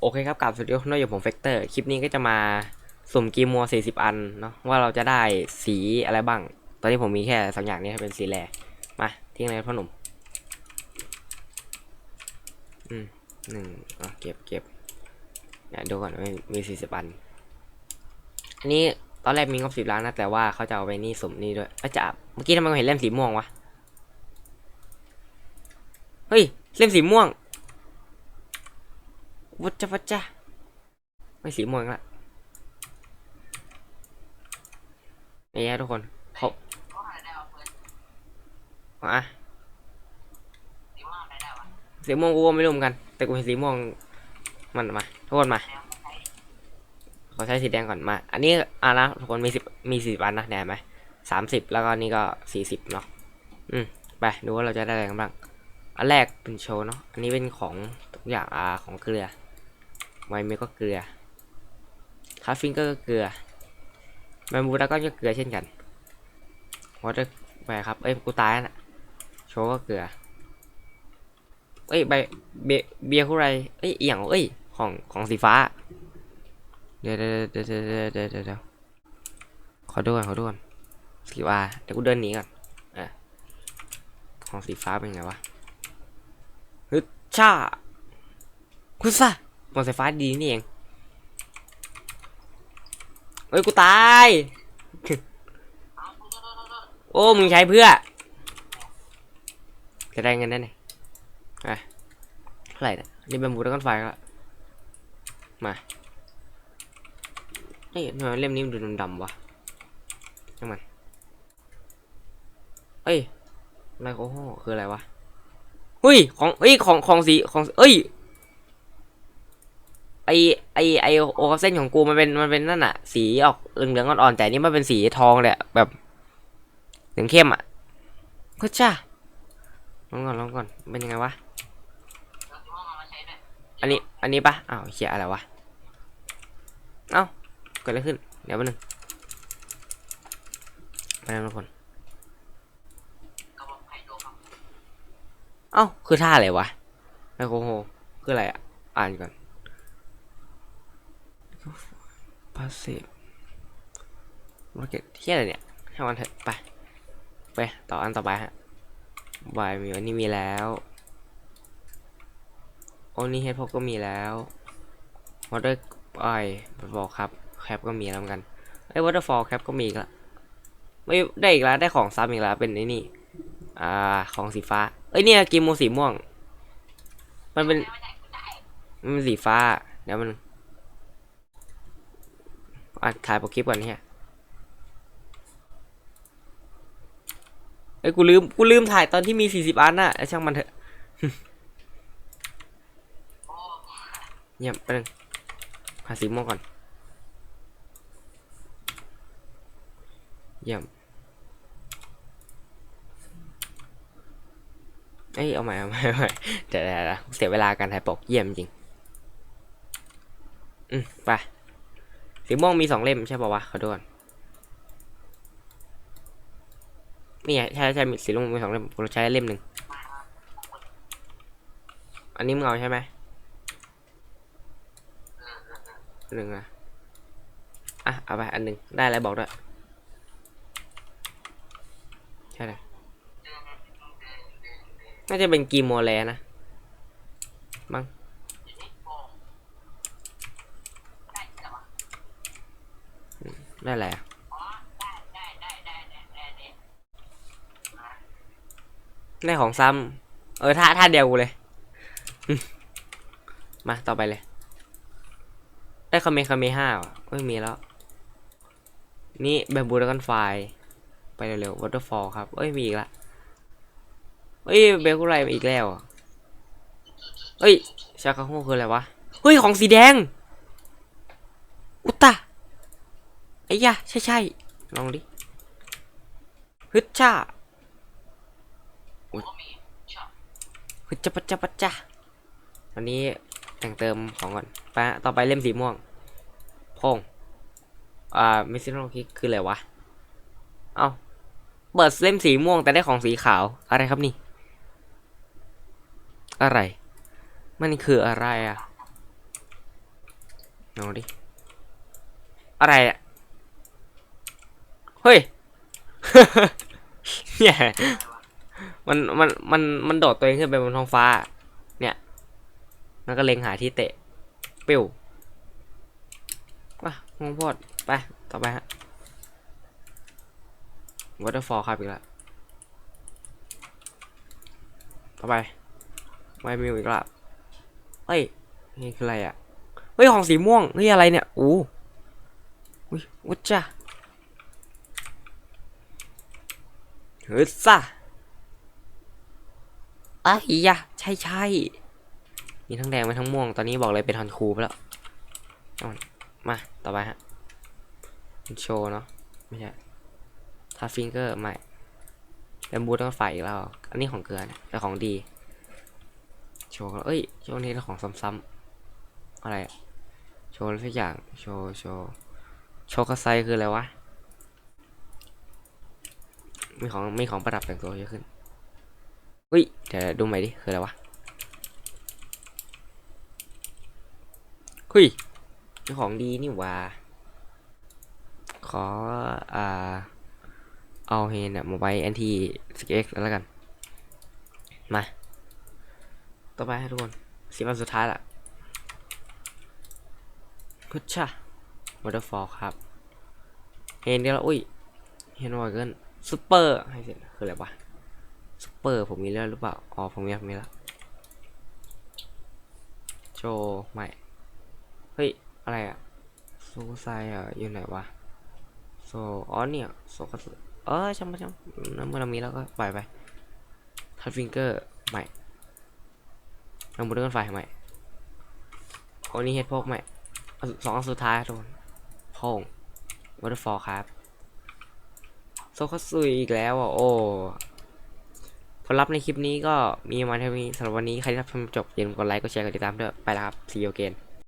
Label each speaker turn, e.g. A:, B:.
A: โอเคครับกับสวัสดีทุกคนอยู่ผมเฟกเตอร์ คลิปนี้ก็จะมาสุ่มกีมัว 40 อันเนาะว่าเราจะได้สีอะไรบ้าง ตอนนี้ผมมีแค่สองอย่างนี้เป็นสีแหล่มาทิ้งเลยพ่อหนุ่ม อืมหนึ่งอะเก็บเก็บเนี่ยดูก่อนว่มี 40 อัน อันนี้ตอนแรกมีงบสิบล้านนะ แต่ว่าเขาจะเอาไปนี่สุ่มนี่ด้วยอาจะเมื่อกี้ทำไมผมเห็นเล่มสีม่วงวะ เฮ้ย เล่มสีม่วง วัจจะวัจจะไม่สีม่วงละนี่ฮะทุกคนเขาอะสีม่วงกูก็ไม่รู้เหมือนกัน แต่กูเห็นสีม่วงมันมาทุกคนมาขอใช้สีแดงก่อนมา อันนี้อะนะทุกคนมีสิบมีสี่สิบอันนะแดงไหมสามสิบแล้วก็นี่ก็สี่สิบเนาะอืมไปดูว่าเราจะได้อะไรกันบ้างอันแรกเป็นโชว์เนาะอันนี้เป็นของทุกอย่างอ่าของเกลือ ไวเมก็เกลือคาฟิงก็เกลือแมมบูดาก็จะเกลือเช่นกันวอเตอร์ไปครับ เอ้ยกูตายแล้วน่ะโชก็เกลือ เอ้ยใบเบเบียร์คุไรเอ้ยเอหย่างเอ้ยของของสีฟ้า เดี๋ยวเดี๋ยวเดี๋ยวเดี๋ยวเดี๋ยวขอดูก่อนขอดูก่อนสีฟ้าเดี๋ยวกูเดินหนีก่อนอะของสีฟ้าเป็นไงวะฮึช่าคุณซะ มอเตอร์ไฟฟ้าดีนี่เอง เฮ้ย กูตาย โอ้ มึงใช้เพื่อ จะได้เงินได้ไงอะเท่าไหร่เนี่ยนี่เป็นบูดก้อนไฟก็มาเฮ้ยทำไมเล่มนี้มันดูดำๆวะช่างมันเอ้ยไมโครโฮคืออะไรวะเฮ้ย ของเอ้ย ของ ของสี ของ เอ้ย ไอไอไอโอเส้นของกูมันเป็นมันเป็นนั่นอะสีออกเหลืองๆอ่อนๆแต่นี่มันเป็นสีทองเลยอะแบบเหลืองเข้มอะก็จ้าลองก่อนลองก่อนเป็นยังไงวะอันนี้อันนี้ปะอ้าวเขียอะไรวะเอ้าเกิดอะไรขึ้นเดี๋ยวแป๊บนึงไปนะทุกคนเอ้าคือท่าอะไรวะไมโครโฮคืออะไรอะอ่านก่อน พาสซีฟมาร์เก็ตเที่ยอะไรเนี่ยให้มันเถอะไปไปต่ออันต่อไปฮะบายมีวันนี้มีแล้วโอนี่เฮดพกก็มีแล้ววอเตอร์ไอบอกครับแคปก็มีแล้วเหมือนกันไอ้วอเตอร์ฟอลแคปก็มีอีกแล้วไม่ได้อีกแล้วได้ของซ้ำอีกแล้วเป็นไอ้นี่อ่าของสีฟ้าเอ้ยเนี่ยกิมโมสีม่วง มันเป็นมันเป็นสีฟ้าเดี๋ยวมัน อะถ่ายโปรคลิปก่อนเนี่ยเอ้ยกูลืมกูลืมถ่ายตอนที่มีสี่สิบอันน่ะเอ้ช่างมันเถอะเยี่ยมไปหนึ่งหาสีม่วงก่อนเยี่ยมเอ้ยเอาใหม่เอาใหม่เอาใหม่เดี๋ยวเดี๋ยวเสียเวลาการถ่ายปกเยี่ยมจริง อืมไป สีม่วงมีสองเล่มใช่ป่าวะขอดูก่อนนี่ใช่ใช่มีสีม่วงมีสองเล่มผมใช้เล่มหนึ่งอันนี้มึงเอาใช่ไหมหนึ่งอะอะเอาไปอันหนึ่งได้แล้วบอกด้วยใช่เลยน่าจะเป็นกีโมแลนะมั้ง ได้แหละได้ของซ้ำเออท่าท่าเดียวกูเลย มาต่อไปเลย ได้คาเมคาเมห้าว่ะไม่มีแล้ว นี่แบบบูดกันไฟ ไปเร็วๆวอเตอร์ฟอลครับ เอ้ยมีอีกละเอ้ยเบลกุไรมาอีกแล้วเอ้ยชาคาโฮคืออะไรวะ เฮ้ยของสีแดง อุตตะ ไอ้ยะใช่ใช่ลองดิฮึดช่าอุ๊ยฮึดจะปัจจะปัจจะตอนนี้แต่งเติมของก่อนไปะต่อไปเล่มสีม่วง พง อ่าไมิสซิโนคิกคืออะไรวะ เอ้า เปิดเล่มสีม่วงแต่ได้ของสีขาว อะไรครับนี่ อะไร มันคืออะไรอะลองดิ อะไรอะ ฮ้ย เนี่ย มัน มัน มัน มันโดดตัวเองขึ้นไปบนท้องฟ้า เนี่ย แล้วก็เล็งหาที่เตะ ปิ้วว่ะงงโพดไป ต่อไปฮะ waterfall ครับอีกแล้ว ต่อไป ไม่มีอีกและเฮ้ย นี่คืออะไรอะ เฮ้ย ของสีม่วง เฮ้ย อะไรเนี่ย อู้อุ้ยวัดจ้า ฮ้ยซ่าอ้ยยะใช่ใช่มีทั้งแดงมีทั้งม่วง ตอนนี้บอกเลยเป็นฮอนคูไปแล้วมา ต่อไปฮะโชว์เนาะ ไม่ใช่ทัฟฟิงเกอร์ ไม่แบมบูต้องฝ่ายอีกแล้ว อันนี้ของเกลือนี่ยแต่ของดี โชว์เอ้ยช่วงนี้เราของซ้ำๆอะไร โชว์อะไรสักอย่าง โชว์ โชว์ โชว์กระไซคืออะไรวะ มีของมีของประดับแต่งตัวเยอะขึ้นอุ้ยเดี๋ยวดูใหม่ดิคืออะไรวะคุยมีของดีนี่หว่าขออ่าเอาเฮนน์มาไว้แอนทีสเก็กแล้วกัน มา ต่อไปให้ทุกคนสิบวันสุดท้ายละพุชชะวอเตอร์ฟอลครับเห็นเดียวแล้วอุ้ยเห็นว่าเกิน ซูเปอร์ให้เสร็จคืออะไรวะซูเปอร์ผมมีแล้วหรือเปล่าอ๋อผมมีผมมีแล้วโชว์ใหม่เฮ้ยอะไรอะโซไซอะอยู่ไหนวะโซอ๋อเนี่ยโซก็เออช่างมันช่างมันเมื่อเรามีแล้วก็ปล่อยไปทัดฟิงเกอร์ใหม่ลองบูดกันไฟใหม่โอ้นี่เฮดพกใหม่สองอันสุดท้ายทุกคนพงวอเตอร์ฟอลครับ โซคัสซุยอีกแล้วอะโอ้ผลลัพธ์ในคลิปนี้ก็มีมาเท่านี้สำหรับวันนี้ใครที่รับชมจบอย่าลืมกดไลค์กดแชร์กดติดตามด้วยไปแล้วครับซีโอเกน